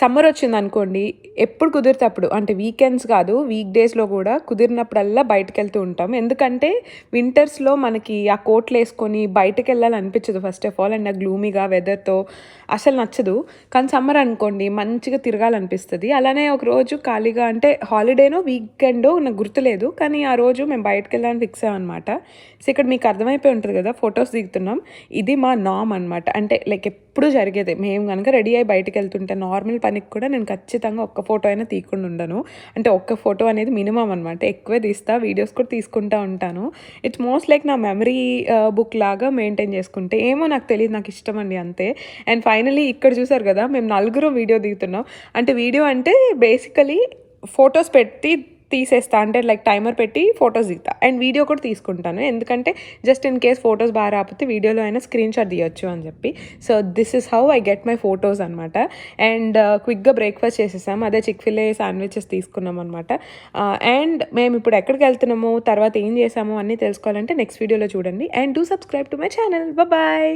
Summer వచ్చింది అనుకోండి ఎప్పుడు కుదిరితే అప్పుడు అంటే వీకెండ్స్ కాదు వీక్ డేస్లో కూడా కుదిరినప్పుడల్లా బయటకు వెళ్తూ ఉంటాం. ఎందుకంటే వింటర్స్లో మనకి ఆ కోట్లు వేసుకొని బయటకు వెళ్ళాలని అనిపించదు ఫస్ట్ ఆఫ్ ఆల్ అండ్ ఆ గ్లూమీగా వెదర్తో అసలు నచ్చదు. కానీ సమ్మర్ అనుకోండి మంచిగా తిరగాలనిపిస్తుంది. అలానే ఒక రోజు ఖాళీగా అంటే హాలిడేనో వీకెండో నాకు గుర్తులేదు. కానీ ఆ రోజు మేము బయటకు వెళ్ళాలని ఫిక్స్ అయ్యామన్నమాట. సో ఇక్కడ మీకు అర్థమైపోయి ఉంటుంది కదా ఫొటోస్ దిగుతున్నాం. ఇది మా నామ్ అనమాట అంటే లైక్ ఎప్పుడు జరిగేది. మేము కనుక రెడీ అయ్యి బయటకు వెళ్తుంటే నార్మల్ పనికి కూడా నేను ఖచ్చితంగా ఒక్క ఫోటో అయినా తీయకుండా ఉండను. అంటే ఒక్క ఫోటో అనేది మినిమం అనమాట ఎక్కువే తీస్తా వీడియోస్ కూడా తీసుకుంటా ఉంటాను. ఇట్స్ మోస్ట్ లైక్ నా మెమరీ బుక్ లాగా మెయింటైన్ చేసుకుంటే. ఏమో నాకు తెలియదు నాకు ఇష్టం అండి అంతే. అండ్ ఫైనలీ ఇక్కడ చూసారు కదా మేము నలుగురు వీడియో దిగుతున్నాం. అంటే వీడియో అంటే బేసికలీ ఫొటోస్ పెట్టి తీసేస్తా. అంటే లైక్ టైమర్ పెట్టి ఫొటోస్ దిగుతా. అండ్ వీడియో కూడా తీసుకుంటాను. ఎందుకంటే జస్ట్ ఇన్ కేస్ ఫొటోస్ బాగా రాకపోతే వీడియోలో అయినా స్క్రీన్ షాట్ తీయొచ్చు అని చెప్పి. So this is how I get my photos అనమాట అండ్ క్విక్గా బ్రేక్ఫాస్ట్ చేసేసాం. అదే చిక్ ఫిలే శాండ్విచెస్ తీసుకున్నాం అనమాట అండ్ uh, మేము ఇప్పుడు ఎక్కడికి వెళ్తున్నాము? తర్వాత ఏం చేసాము? అన్నీ తెలుసుకోవాలంటే నెక్స్ట్ వీడియోలో చూడండి. And do subscribe to my channel bye